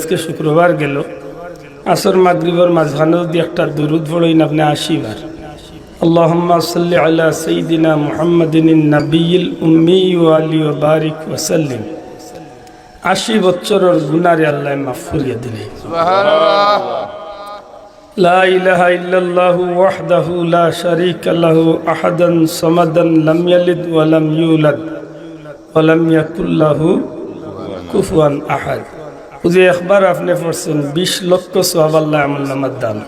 আজকে শুক্রবার গেল। আসর মাগরিবর মাঝখানে যদি একটা দুরুদ পড়ইন আপনি আশিবার। আল্লাহম্মা সাল্লি আলা সঈদিনা মুহাম্মদিন নবীল উম্মি আলী ও বারিক ওসাল্লিম আল্লাহ মাফ করিয়া দিলে لا إله إلا الله وحده لا شريك له أحدا صمدا لم يلد ولم يولد যে একবার আপনি পড়ছেন বিশ লক্ষ সোহাব আল্লাহ আমল নামার দান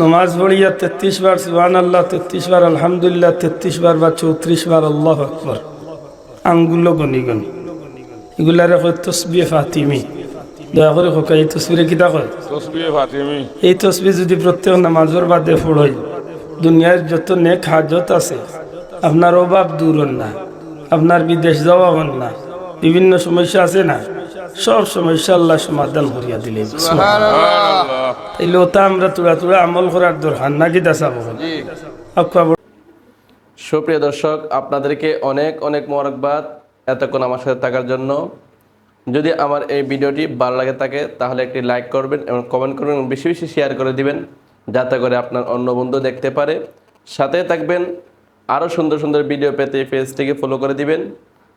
নমাজ পড়িয়া তেত্রিশ বার সুহান আল্লাহ তেত্রিশ বার আলহামদুলিল্লাহ তেত্রিশ বার বা চৌত্রিশ বার আল্লাহ আকবর। আঙ্গুলো গনি গনি এগুলারে কয় তসবিয়ে ফাতিমি। দয়া করে হোকা এই তসবিরে কিতা কয় ফাতিমি। এই তসবি যদি প্রত্যেক নামাজের বাদে পড়ই দুনিয়ার যত নেক হাজত আছে আপনার অভাব দূর না আপনার বিদেশ যাওয়া হন না। বিভিন্ন সমস্যা আছে না? সব সমস্যা আল্লাহ সমাধান করিয়া দিলে তাইলে ওটা আমরা তুড়া তুড়া আমল করার দরকার না কি দাসা বল সুপ্রিয় দর্শক আপনাদেরকে অনেক অনেক মোবারকবাদ এতক্ষণ আমার সাথে থাকার জন্য। যদি আমার এই ভিডিওটি ভালো লাগে থাকে তাহলে একটি লাইক করবেন এবং কমেন্ট করবেন এবং বেশি বেশি শেয়ার করে দিবেন যাতে করে আপনার অন্য বন্ধু দেখতে পারে। সাথে থাকবেন আরও সুন্দর সুন্দর ভিডিও পেতে পেজটিকে ফলো করে দিবেন।